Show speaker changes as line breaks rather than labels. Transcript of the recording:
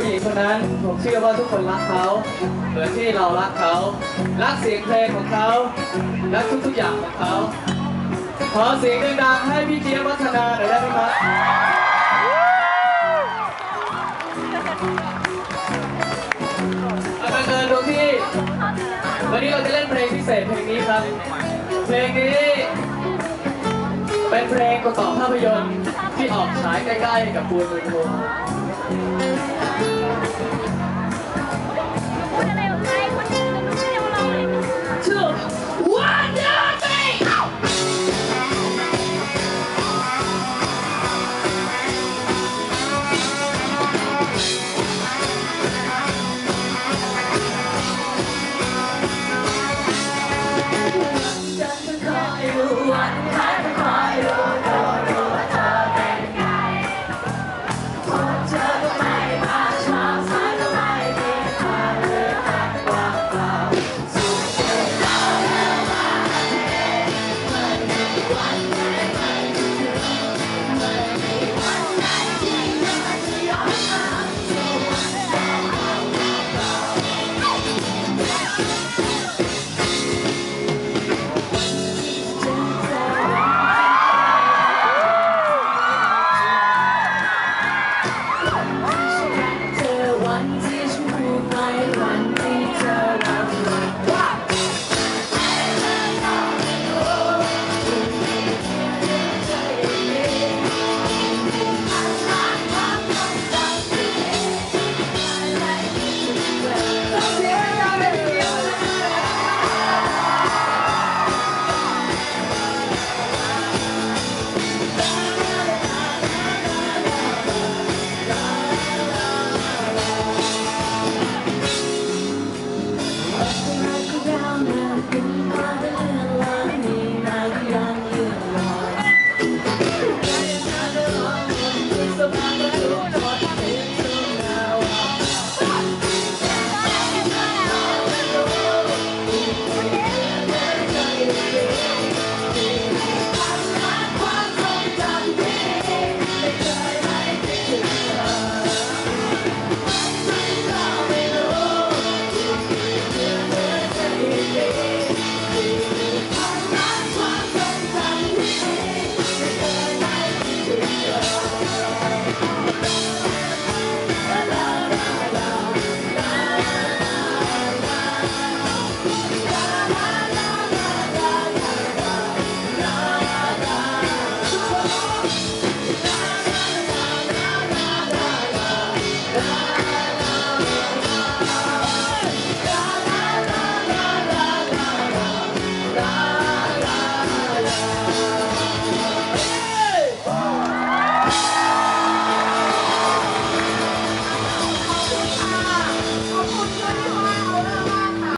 ผู้หญิงคนนั้นผมเชื่อว่าทุกคนรักเขาเหมือนที่เรารักเขา รักเสียงเพลงของเขา รักทุกๆอย่างของเขา ขอเสียงดังๆให้พี่เจี๊ยบวัฒนาหน่อยได้ไหมครับเอาบังเอิญตรงที่ วันนี้เราจะเล่นเพลงพิเศษเพลงนี้ครับ เพลงนี้เป็นเพลงประกอบภาพยนตร์ที่ออกฉายใกล้ๆกับปูนเมืองทง